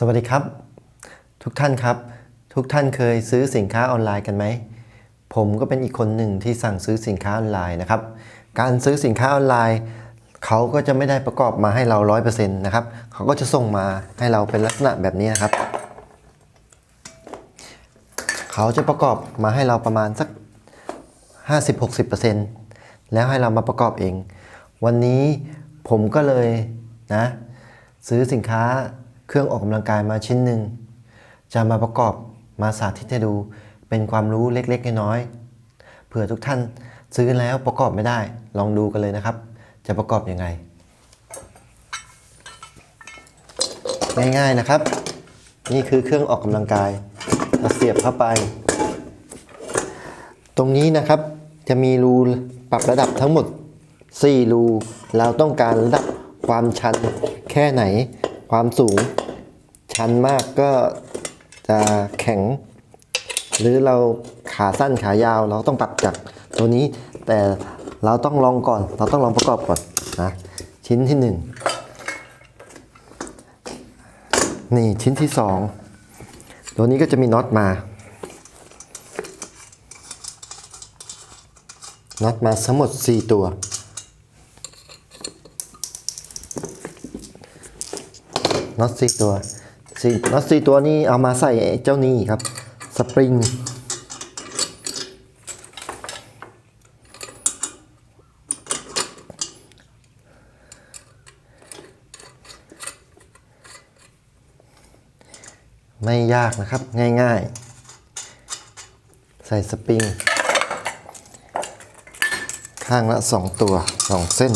สวัสดีครับ ทุกท่านครับ ทุกท่านเคยซื้อสินค้าออนไลน์กันไหม ผมก็เป็นอีกคนหนึ่งที่สั่งซื้อสินค้าออนไลน์นะครับ การซื้อสินค้าออนไลน์เขาก็จะไม่ได้ประกอบมาให้เรา 100%นะครับเขาก็จะส่งมาให้เราเป็นลักษณะแบบนี้นะครับ เขาจะประกอบมาให้เราประมาณสัก 50-60%แล้วให้เรามาประกอบเอง วันนี้ผมก็เลยนะซื้อสินค้า เครื่องออกกำลังกายมาชิ้นหนึ่งจะมาประกอบมาสาธิตให้ดูเป็นความรู้เล็กๆน้อยๆเผื่อทุกท่านซื้อแล้วประกอบไม่ได้ ลองดูกันเลยนะครับ จะประกอบยังไง ง่ายๆนะครับ นี่คือเครื่องออกกำลังกายเราเสียบเข้าไป ตรงนี้นะครับจะมีรูปรับระดับทั้งหมด 4 รู เราต้องการระดับความชันแค่ไหน ความสูง ชันมากก็จะแข็ง หรือเราขาสั้นขายาวเราต้องปรับจากตัวนี้ แต่เราต้องลองก่อน เราต้องลองประกอบก่อนนะชิ้นที่1น,นี่ชิ้นที่2ตัวนี้ก็จะมีน็อตมาน็อตมาทั้งหมด 4 ตัว น็อต 4 ตัว สี่น็อต4ตัวนี้เอามาใส่เจ้านี้ครับ สปริง ไม่ยากนะครับง่ายๆ ใส่สปริง ข้างละ2ตัว2เส้น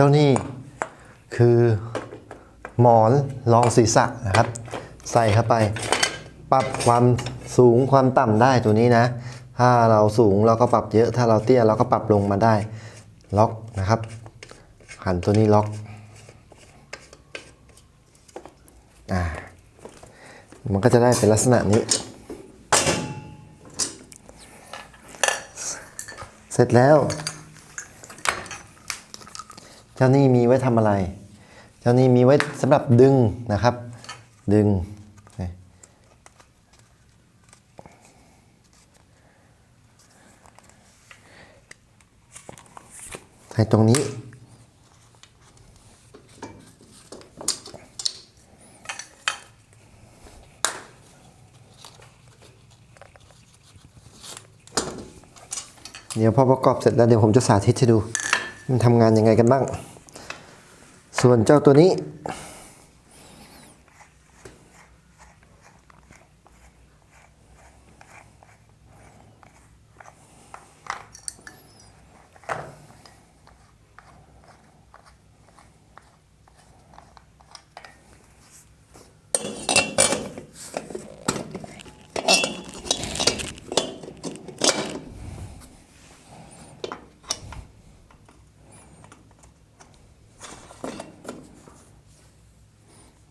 จ้านี่คือหมอนรองศีรษะนะครับ ใส่เข้าไป ปรับความสูงความต่ำได้ตัวนี้นะ ถ้าเราสูงเราก็ปรับเยอะ ถ้าเราเตี้ยเราก็ปรับลงมาได้ ล็อกนะครับหันตัวนี้ล็อกอ่ามันก็จะได้เป็นลักษณะนี้ เสร็จแล้ว เจ้านี่มีไว้ทำอะไร เจ้านี่มีไว้สำหรับดึงนะครับ ดึงใส่ตรงนี้เดี๋ยวพอประกอบเสร็จแล้วเดี๋ยวผมจะสาธิตให้ดู มันทำงานยังไงกันบ้าง ส่วนเจ้าตัวนี้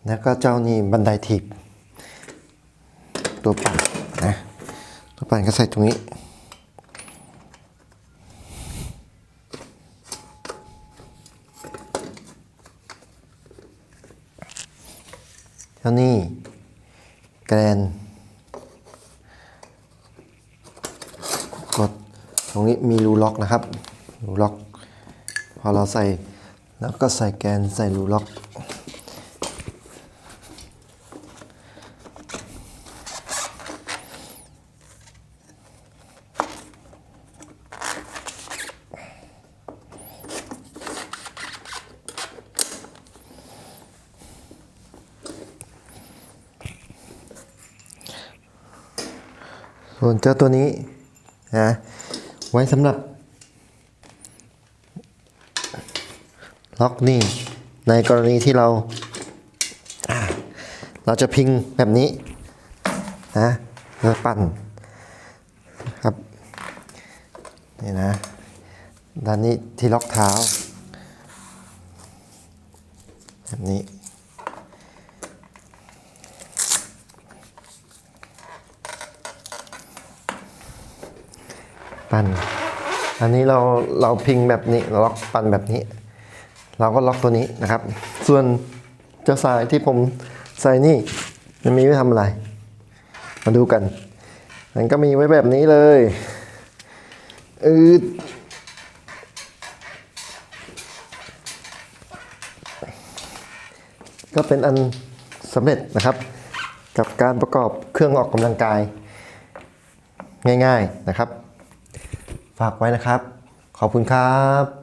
แล้วก็เจ้านี่บันไดถีบตัวปั่นนะตัวปั่นก็ใส่ตรงนี้ เจ้านี่แกรนกดตรงนี้มีรูล็อกนะครับรูล็อก พอเราใส่แล้วก็ใส่แกนใส่รูล็อก ส่วนเจ้าตัวนี้นะไว้สำหรับล็อกนี่ในกรณีที่เราอ่าเราจะพิงแบบนี้นะแล้วปั่นครับนี่นะด้านนี้ที่ล็อกเท้าแบบนี้ ปั่น อันนี้เราเราพิงแบบนี้ล็อกปั่นแบบนี้ เราก็ล็อกตัวนี้นะครับ ส่วนเจ้าสายที่ผมใส่นี่มันมีไว้ทำอะไร มาดูกัน มันก็มีไว้แบบนี้เลยอืดก็เป็นอันสำเร็จนะครับ กับการประกอบเครื่องออกกำลังกาย ง่าย ๆนะครับ ฝากไว้นะครับ ขอบคุณครับ